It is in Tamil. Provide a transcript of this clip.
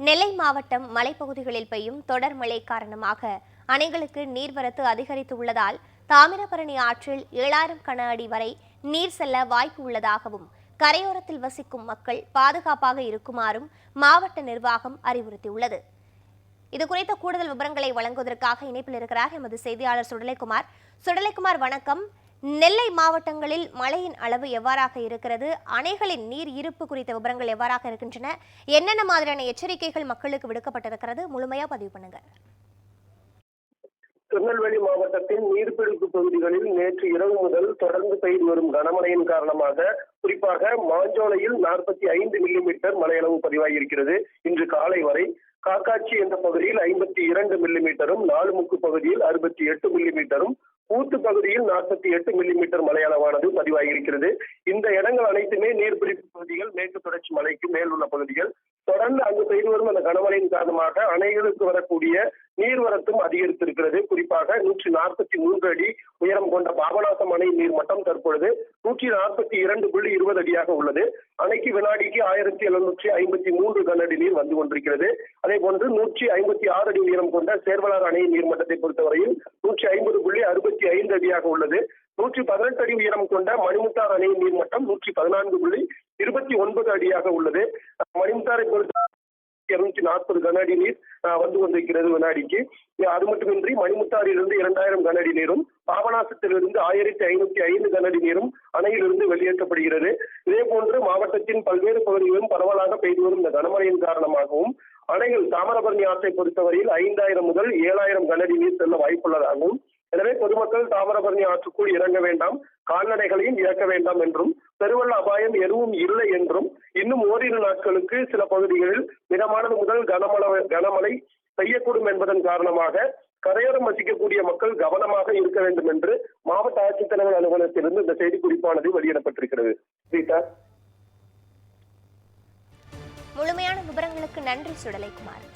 நெல்லை மாவட்டம் மலைப்பகுதிகளில் பெய்யும் தொடர் மழை காரணமாக அணைகளுக்கு நீர்வரத்து அதிகரித்து உள்ளதால் தாமிரபரணி ஆற்றில் ஏழாயிரம் கன அடி வரை நீர் செல்ல வாய்ப்பு உள்ளதாகவும் கரையோரத்தில் வசிக்கும் மக்கள் பாதுகாப்பாக இருக்குமாறும் மாவட்ட நிர்வாகம் அறிவுறுத்தியுள்ளது. இது குறித்த கூடுதல் விவரங்களை வழங்குவதற்காக இணைப்பில் இருக்கிறார் எமது செய்தியாளர் சுடலைக்குமார். சுடலைக்குமார் வணக்கம். நெல்லை மாவட்டங்களில் மழையின் அளவு எவ்வாறாக இருக்கிறது? அணைகளின் நீர் இருப்பு குறித்த விவரங்கள் எவ்வாறாக இருக்கின்றன? என்னென்ன மாதிரியான எச்சரிக்கைகள் மக்களுக்கு விடுக்கப்பட்டிருக்கிறது? முழுமையா பதிவு பண்ணுங்க. திருநெல்வேலி மாவட்டத்தின் நீர்பிடிப்பு பகுதிகளில் நேற்று இரவு முதல் தொடர்ந்து பெய்து வரும் கனமழையின் காரணமாக குறிப்பாக மாஞ்சோலையில் நாற்பத்தி ஐந்து மில்லிமீட்டர் மழையளவு பதிவாகியிருக்கிறது இன்று காலை வரை காக்காட்சி என்ற பகுதியில் ஐம்பத்தி இரண்டு மில்லிமீட்டரும் நாலுமுக்கு பகுதியில் அறுபத்தி எட்டு மில்லிமீட்டரும் ஊத்து பகுதியில் நாற்பத்தி எட்டு மில்லிமீட்டர் மழையளவானது பதிவாகியிருக்கிறது. இந்த இடங்கள் அனைத்துமே நீர்பிடிப்பு பகுதிகள் மேற்கு தொடர்ச்சி மலைக்கு மேல் உள்ள பகுதிகள். தொடர்ந்து அங்கு பெய்து வரும் அந்த கனமழையின் காரணமாக அணைகளுக்கு வரக்கூடிய நீர்வரத்தும் அதிகரித்திருக்கிறது. குறிப்பாக நூற்றி நாற்பத்தி மூன்று அடி உயரம் கொண்ட பாபநாசம் அணை நீர்மட்டம் தற்பொழுது நூற்றி நாற்பத்தி இரண்டு புள்ளி இருபது அடியாக உள்ளது. அணைக்கு வினாடிக்கு ஆயிரத்தி எழுநூற்றி ஐம்பத்தி மூன்று கனஅடி நீர் வந்து கொண்டிருக்கிறது. அதே போன்று நூற்றி ஐம்பத்தி ஆறு அடி உயரம் கொண்ட சேர்வலார் அணை நீர்மட்டத்தை பொறுத்தவரையில் நூற்றி ஐம்பது புள்ளி அறுபத்தி அடியாக உள்ளது. நூற்றி பதினெட்டு அடி உயரம் கொண்ட மணிமுத்தார் அணை நீர்மட்டம் நூற்றி பதினான்கு புள்ளி இருபத்தி ஒன்பது அடியாக உள்ளது. மணிமுத்தாரை பொறுத்த இருநூத்தி நாற்பது கன அடி நீர் வந்து கொண்டிருக்கிறது வினாடிக்கு. அது மட்டுமின்றி மணிமுத்தாரிலிருந்து இரண்டாயிரம் கன அடி நீரும் பாபநாசத்திலிருந்து ஆயிரத்தி ஐநூத்தி ஐந்து கன அடி நீரும் அணையிலிருந்து வெளியேற்றப்படுகிறது. இதே போன்று மாவட்டத்தின் பல்வேறு பகுதிகளிலும் பரவலாக பெய்து வரும் இந்த கனமழையின் காரணமாகவும் அணைகள் தாமிரபரணி ஆற்றை பொறுத்தவரையில் ஐந்தாயிரம் முதல் ஏழாயிரம் கன அடி நீர் செல்ல வாய்ப்புள்ளதாகவும் எனவே பொதுமக்கள் தாமிரபரணி ஆற்றுக்குள் இறங்க வேண்டாம் கால்நடைகளையும் இறக்க வேண்டாம் என்றும் பெருவெள்ள அபாயம் எதுவும் இல்லை என்றும் இன்னும் ஓரிரு நாட்களுக்கு சில பகுதிகளில் மிதமானது முதல் கனமழை கனமழை பெய்யக்கூடும் என்பதன் காரணமாக கரையோரம் வசிக்கக்கூடிய மக்கள் கவனமாக இருக்க வேண்டும் என்று மாவட்ட ஆட்சித்தலைவர் அலுவலகத்திலிருந்து இந்த செய்தி குறிப்பானது வெளியிடப்பட்டிருக்கிறது. சீதா முழுமையான விவரங்களுக்கு நன்றி சுடலைக்குமார்.